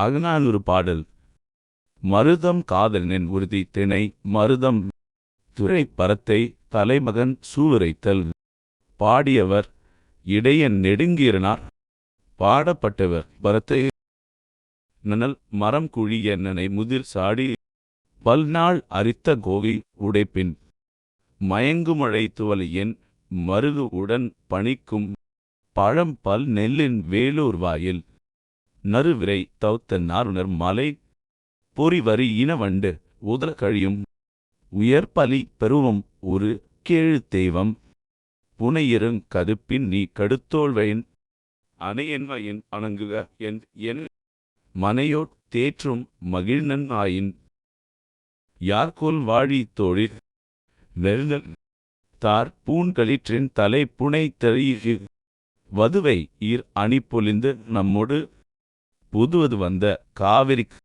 அகநானூறு பாடல். மருதம் காதலனின் உறுதி திணை மருதம் துறை பரத்தை தலைமகன் சூளுரைத்தல் பாடியவர் இடையன் நெடுங்கீரனார். பாடப்பட்டவர் பரத்தை நனல் மரம் குழிய நனை முதிர் சாடி. பல்நாள் அரித்த கோவி உடைப்பின். மயங்குமழை மருது உடன் பணிக்கும். பழம் பல் நெல்லின் வேலூர் வாயில். நறுவிரை தௌத்த நாருணர் மலை பொறிவரி இனவண்டு உதர கழியும் உயர்பலி பெருவம் ஒரு கேழு தெய்வம். புனையிருங் கதுப்பின் நீ கடுத்தோழ்வையின் அணையன்வயின் அணங்குக என் என் மனையோட் தேற்றும் மகிழ்நன் ஆயின். யார்கோல் வாழி தோழிற் நெருங்கல் தார் பூண்களிற்றின் தலை புனை தெரியு வதுவை ஈர் அணி பொலிந்து நம்மொடு புதுவது வந்த காவிரிக்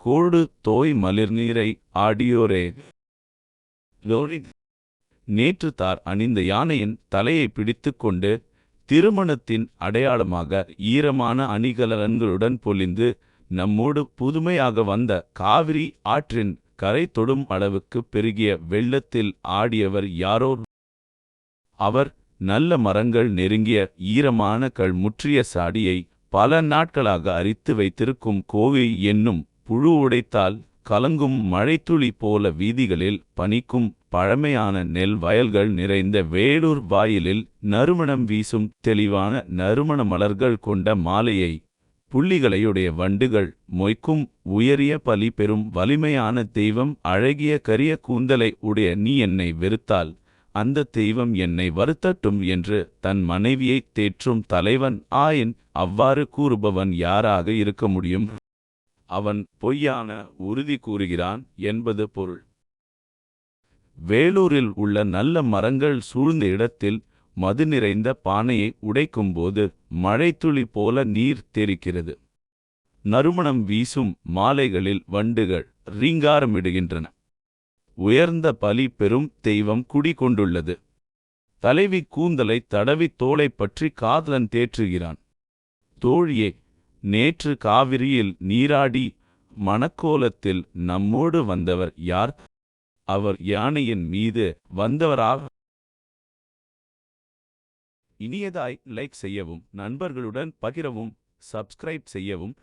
கோடு தோய் மலிர் நீரை ஆடியோரே. லோரி. நேற்று தார் அணிந்த யானையின் தலையை பிடித்துக்கொண்டு திருமணத்தின் அடையாளமாக ஈரமான அணிகலன்களுடன் பொலிந்து நம்மோடு புதுமையாக வந்த காவிரி ஆற்றின் கரை தொடும் அளவுக்கு பெருகிய வெள்ளத்தில் ஆடியவர் யாரோ? அவர் நல்ல மரங்கள் நெருங்கிய ஈரமான கள் முற்றிய சாடியை பல நாட்களாக அரித்து வைத்திருக்கும் கோவை என்னும் புழு உடைத்தால் கலங்கும் மழைத்துளி போல வீதிகளில் பனிக்கும் பழமையான நெல் வயல்கள் நிறைந்த வேலூர் வாயிலில் நறுமணம் வீசும் தெளிவான நறுமண மலர்கள் கொண்ட மாலையை புள்ளிகளையுடைய வண்டுகள் மொய்க்கும் உயரிய பலி பெறும் வலிமையான தெய்வம் அழகிய கரிய கூந்தலை உடைய நீ என்னை வெறுத்தால் அந்த தெய்வம் என்னை வருத்தட்டும் என்று தன் மனைவியைத் தேற்றும் தலைவன் ஆயின் அவ்வாறு கூறுபவன் யாராக இருக்க முடியும்? அவன் பொய்யான உறுதி கூறுகிறான் என்பது பொருள். வேலூரில் உள்ள நல்ல மரங்கள் சூழ்ந்த இடத்தில் மது நிறைந்த பானையை உடைக்கும்போது மழைத்துளி போல நீர் தெரிக்கிறது நறுமணம் வீசும் மாலைகளில் வண்டுகள் ரீங்காரமிடுகின்றன. உயர்ந்த பலி பெரும் தெய்வம் குடிகொண்டுள்ளது. தலைவி கூந்தலை தடவி தோளை பற்றி காதலன் தேற்றுகிறான். தோழியே நேற்று காவிரியில் நீராடி மணக்கோலத்தில் நம்மோடு வந்தவர் யார்? அவர் யானையின் மீது வந்தவராக. இனியதாய் லைக் செய்யவும் நண்பர்களுடன் பகிரவும் சப்ஸ்கிரைப் செய்யவும்.